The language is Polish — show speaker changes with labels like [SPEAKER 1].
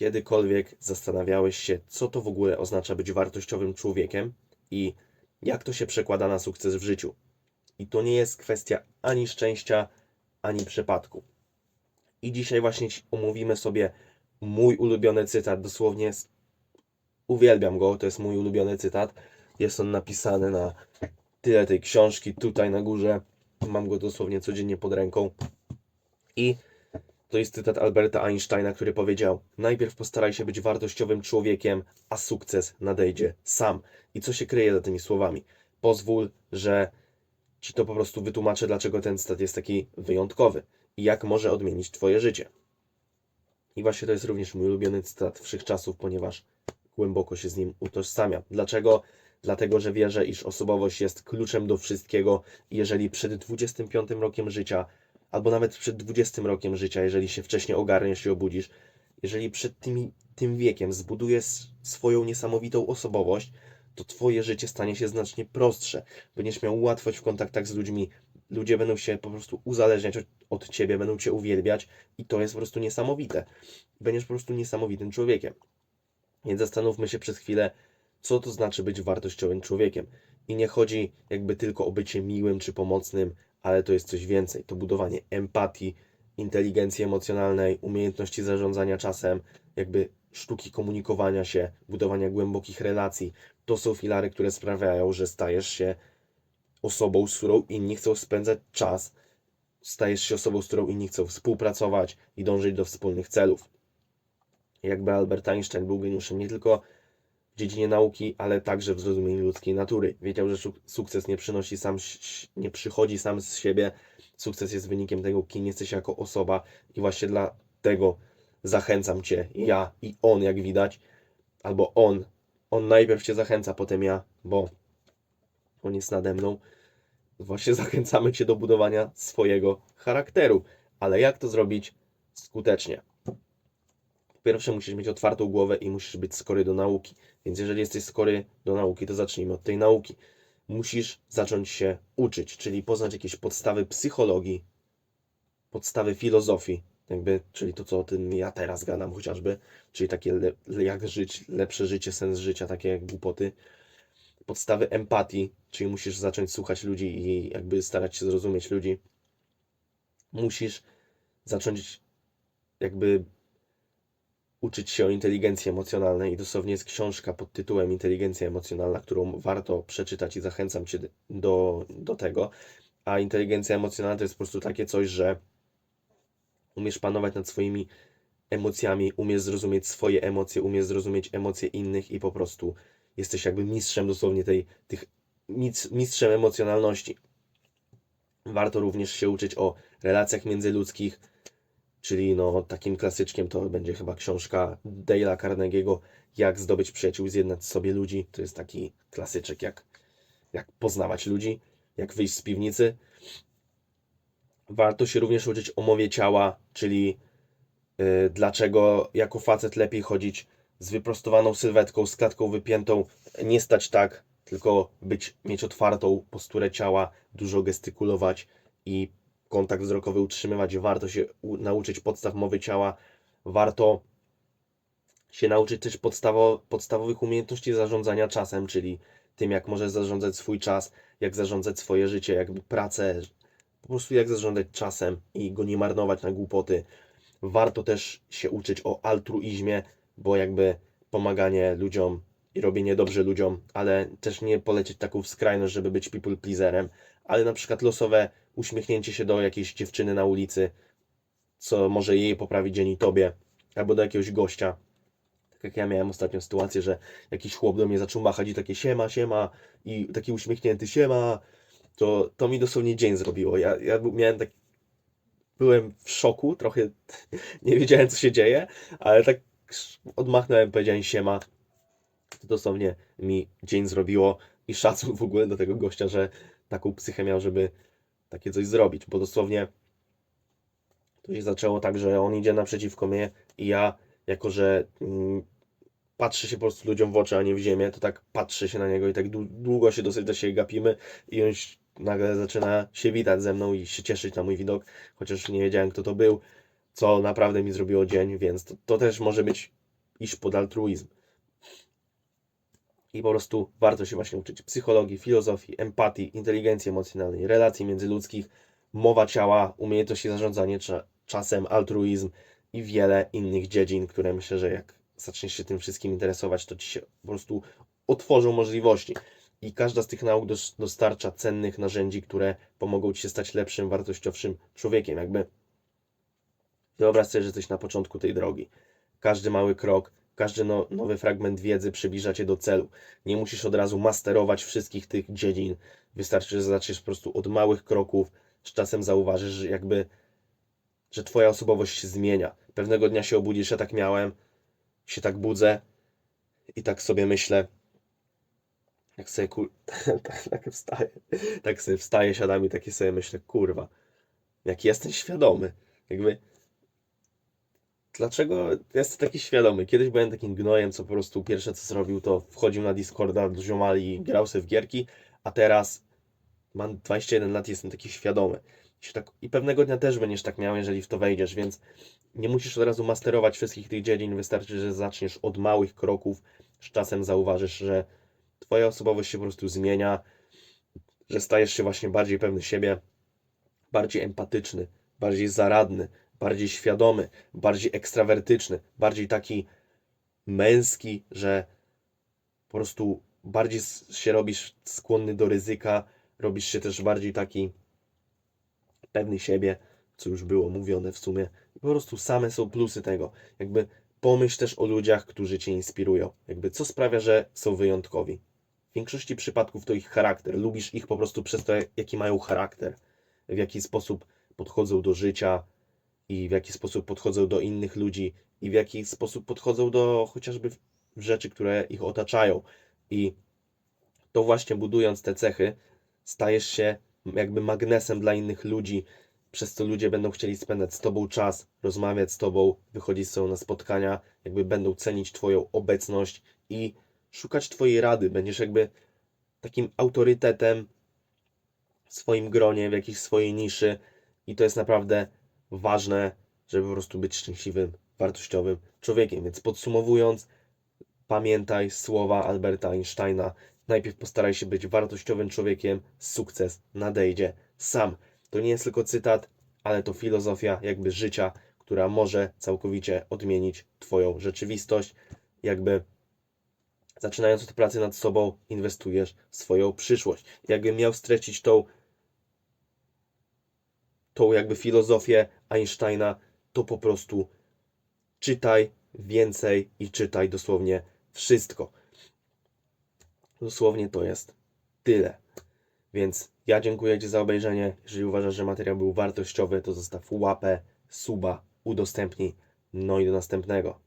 [SPEAKER 1] kiedykolwiek zastanawiałeś się, co to w ogóle oznacza być wartościowym człowiekiem i jak to się przekłada na sukces w życiu? I to nie jest kwestia ani szczęścia, ani przypadku. I dzisiaj właśnie omówimy sobie mój ulubiony cytat. Dosłownie uwielbiam go, to jest mój ulubiony cytat. Jest on napisany na tyle tej książki tutaj na górze. Mam go dosłownie codziennie pod ręką. I to jest cytat Alberta Einsteina, który powiedział: Najpierw postaraj się być wartościowym człowiekiem, a sukces nadejdzie sam. I co się kryje za tymi słowami? Pozwól, że ci to po prostu wytłumaczę, dlaczego ten cytat jest taki wyjątkowy i jak może odmienić Twoje życie. I właśnie to jest również mój ulubiony cytat wszechczasów, ponieważ głęboko się z nim utożsamiam. Dlaczego? Dlatego, że wierzę, iż osobowość jest kluczem do wszystkiego. Jeżeli przed 25 rokiem życia, albo nawet przed 20 rokiem życia, jeżeli się wcześniej ogarniesz i obudzisz, jeżeli przed tymi, tym wiekiem zbudujesz swoją niesamowitą osobowość, to Twoje życie stanie się znacznie prostsze. Będziesz miał łatwość w kontaktach z ludźmi, ludzie będą się po prostu uzależniać od, od Ciebie, będą Cię uwielbiać i to jest po prostu niesamowite. Będziesz po prostu niesamowitym człowiekiem. Więc zastanówmy się przez chwilę, co to znaczy być wartościowym człowiekiem. I nie chodzi jakby tylko o bycie miłym czy pomocnym, ale to jest coś więcej. To budowanie empatii, inteligencji emocjonalnej, umiejętności zarządzania czasem, jakby sztuki komunikowania się, budowania głębokich relacji. To są filary, które sprawiają, że stajesz się osobą, z którą inni chcą spędzać czas, stajesz się osobą, z którą inni chcą współpracować i dążyć do wspólnych celów. Jakby Albert Einstein był geniuszem nie tylko w dziedzinie nauki, ale także w zrozumieniu ludzkiej natury. Wiedział, że suk- sukces nie przynosi sam, nie przychodzi sam z siebie. Sukces jest wynikiem tego, kim jesteś jako osoba i właśnie dlatego zachęcam Cię, ja i on, jak widać, albo on. On najpierw Cię zachęca, potem ja, bo on jest nade mną. Właśnie zachęcamy Cię do budowania swojego charakteru. Ale jak to zrobić skutecznie? Po pierwsze, musisz mieć otwartą głowę i musisz być skory do nauki. Więc jeżeli jesteś skory do nauki, to zacznijmy od tej nauki. Musisz zacząć się uczyć, czyli poznać jakieś podstawy psychologii, podstawy filozofii, jakby, czyli to, co o tym ja teraz gadam chociażby, czyli takie le, jak żyć, lepsze życie, sens życia, takie jak głupoty. Podstawy empatii, czyli musisz zacząć słuchać ludzi i jakby starać się zrozumieć ludzi. Musisz zacząć jakby uczyć się o inteligencji emocjonalnej i dosłownie jest książka pod tytułem Inteligencja emocjonalna, którą warto przeczytać i zachęcam Cię do, do tego. A inteligencja emocjonalna to jest po prostu takie coś, że umiesz panować nad swoimi emocjami, umiesz zrozumieć swoje emocje, umiesz zrozumieć emocje innych i po prostu jesteś jakby mistrzem dosłownie tej, tych mistrz- mistrzem emocjonalności. Warto również się uczyć o relacjach międzyludzkich, czyli no takim klasyczkiem to będzie chyba książka Dale'a Carnegie'ego Jak zdobyć przyjaciół zjednać sobie ludzi. To jest taki klasyczek jak, jak poznawać ludzi, jak wyjść z piwnicy. Warto się również uczyć o mowie ciała, czyli y, dlaczego jako facet lepiej chodzić z wyprostowaną sylwetką, z klatką wypiętą, nie stać tak, tylko być, mieć otwartą posturę ciała, dużo gestykulować i kontakt wzrokowy utrzymywać. Warto się nauczyć podstaw mowy ciała, warto się nauczyć też podstawo, podstawowych umiejętności zarządzania czasem, czyli tym, jak możesz zarządzać swój czas, jak zarządzać swoje życie, jakby pracę, po prostu jak zarządzać czasem i go nie marnować na głupoty. Warto też się uczyć o altruizmie, bo jakby pomaganie ludziom i robienie dobrze ludziom, ale też nie polecieć taką skrajność, żeby być people pleaserem, ale na przykład losowe uśmiechnięcie się do jakiejś dziewczyny na ulicy, co może jej poprawić dzień i tobie, albo do jakiegoś gościa. Tak jak ja miałem ostatnio sytuację, że jakiś chłop do mnie zaczął machać i takie siema, siema i taki uśmiechnięty siema, to, to mi dosłownie dzień zrobiło. Ja, ja miałem tak, byłem w szoku, trochę nie wiedziałem co się dzieje, ale tak odmachnąłem, powiedziałem siema, to dosłownie mi dzień zrobiło i szacun w ogóle do tego gościa, że taką psychę miał, żeby takie coś zrobić, bo dosłownie to się zaczęło tak, że on idzie naprzeciwko mnie i ja, jako że mm, patrzę się po prostu ludziom w oczy, a nie w ziemię, to tak patrzę się na niego i tak dłu- długo się dosyć do siebie gapimy i on nagle zaczyna się witać ze mną i się cieszyć na mój widok, chociaż nie wiedziałem kto to był, co naprawdę mi zrobiło dzień, więc to, to też może być iść pod altruizm. I po prostu warto się właśnie uczyć psychologii, filozofii, empatii, inteligencji emocjonalnej, relacji międzyludzkich, mowa ciała, umiejętności zarządzania cza- czasem, altruizm i wiele innych dziedzin, które myślę, że jak zaczniesz się tym wszystkim interesować, to ci się po prostu otworzą możliwości. I każda z tych nauk dos- dostarcza cennych narzędzi, które pomogą ci się stać lepszym, wartościowszym człowiekiem. Jakby wyobraź sobie, że jesteś na początku tej drogi. Każdy mały krok, każdy no, nowy fragment wiedzy przybliża cię do celu. Nie musisz od razu masterować wszystkich tych dziedzin. Wystarczy, że zaczniesz po prostu od małych kroków. Z czasem zauważysz, że jakby, że twoja osobowość się zmienia. Pewnego dnia się obudzisz, ja tak miałem, się tak budzę i tak sobie myślę, jak sobie kur... tak, tak wstaję, tak sobie wstaję, siadam i takie sobie myślę, kurwa, jaki jestem świadomy. Jakby, dlaczego jestem taki świadomy? Kiedyś byłem takim gnojem, co po prostu pierwsze co zrobił, to wchodził na Discorda do ziomali grał sobie w gierki, a teraz mam 21 lat i jestem taki świadomy. Tak, I pewnego dnia też będziesz tak miał, jeżeli w to wejdziesz, więc nie musisz od razu masterować wszystkich tych dziedzin, wystarczy, że zaczniesz od małych kroków, z czasem zauważysz, że Twoja osobowość się po prostu zmienia, że stajesz się właśnie bardziej pewny siebie, bardziej empatyczny, bardziej zaradny, bardziej świadomy, bardziej ekstrawertyczny, bardziej taki męski, że po prostu bardziej się robisz skłonny do ryzyka, robisz się też bardziej taki pewny siebie, co już było mówione w sumie. Po prostu same są plusy tego. Jakby pomyśl też o ludziach, którzy cię inspirują. Jakby co sprawia, że są wyjątkowi. W większości przypadków to ich charakter. Lubisz ich po prostu przez to, jaki mają charakter, w jaki sposób podchodzą do życia i w jaki sposób podchodzą do innych ludzi i w jaki sposób podchodzą do chociażby rzeczy, które ich otaczają. I to właśnie budując te cechy, stajesz się jakby magnesem dla innych ludzi, przez co ludzie będą chcieli spędzać z tobą czas, rozmawiać z tobą, wychodzić z tobą na spotkania, jakby będą cenić twoją obecność i szukać twojej rady. Będziesz jakby takim autorytetem w swoim gronie, w jakiejś swojej niszy i to jest naprawdę ważne, żeby po prostu być szczęśliwym, wartościowym człowiekiem. Więc podsumowując, pamiętaj słowa Alberta Einsteina. Najpierw postaraj się być wartościowym człowiekiem, sukces nadejdzie sam. To nie jest tylko cytat, ale to filozofia jakby życia, która może całkowicie odmienić Twoją rzeczywistość. Jakby zaczynając od pracy nad sobą, inwestujesz w swoją przyszłość. Jakbym miał streścić tą, tą jakby filozofię Einsteina, to po prostu czytaj więcej i czytaj dosłownie wszystko. Dosłownie to jest tyle. Więc ja dziękuję Ci za obejrzenie. Jeżeli uważasz, że materiał był wartościowy, to zostaw łapę, suba, udostępnij. No i do następnego.